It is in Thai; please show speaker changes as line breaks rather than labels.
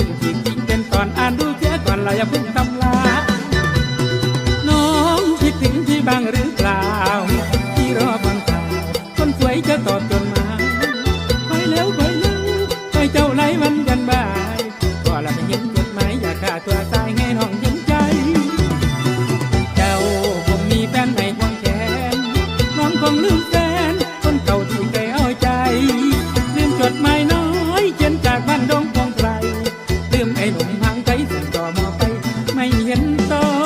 พึ่งจิกจิงเป็นตอนอ่านดูเสียก่อนเราอย่าพึ่งตำลาน้องคิดถึงที่บางเร ไม่เห็นต้อง